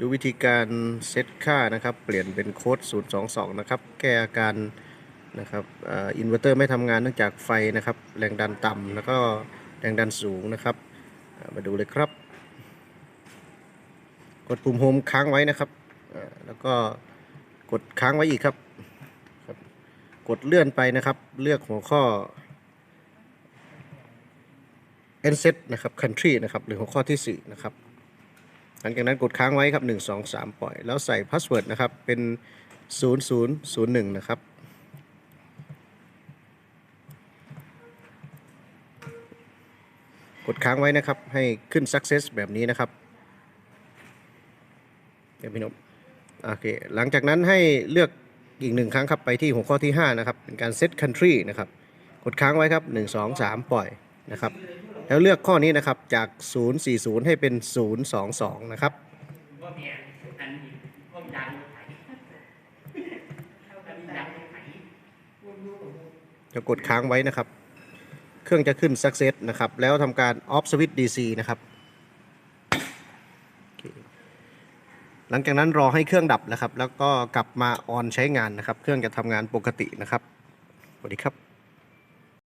ดูวิธีการเซตค่านะครับ เปลี่ยนเป็นโค้ด 022 นะครับ แก้อาการนะครับอินเวอร์เตอร์ไม่ทำงานเนื่องจากไฟนะครับ แรงดันต่ำแล้วก็แรงดันสูงนะครับ มาดูเลยครับ กดปุ่มโฮมค้างไว้นะครับแล้วก็กดค้างไว้อีกครับรบกดเลื่อนไปนะครับ เลือกหัวข้อ n set นะครับ country นะครับ หรือหัวข้อที่ 4 นะครับ หลังจากนั้นกดค้างไว้ครับ 1 2 3 ปล่อย แล้วใส่พาสเวิร์ดนะครับ เป็น 0001 นะครับ กดค้างไว้นะครับ ให้ขึ้น success แบบนี้นะครับ เดี๋ยวพี่นพโอเค หลังจากนั้นให้เลือกอีกหนึ่งครั้งครับ ไปที่หัวข้อที่ 5 นะครับ เป็นการ set country นะครับ กดค้างไว้ครับ 1 2 3 ปล่อยนะครับ แล้วเลือกข้อนี้นะครับจาก 040 ให้เป็น 022 นะครับจะกดค้างไว้นะครับ เครื่องจะขึ้น success นะครับ แล้วทำการ off switch DC นะครับหลังจากนั้นรอให้เครื่องดับนะครับ แล้วก็กลับมาออนใช้งานนะครับ เครื่องจะทำงานปกตินะครับ สวัสดีครับ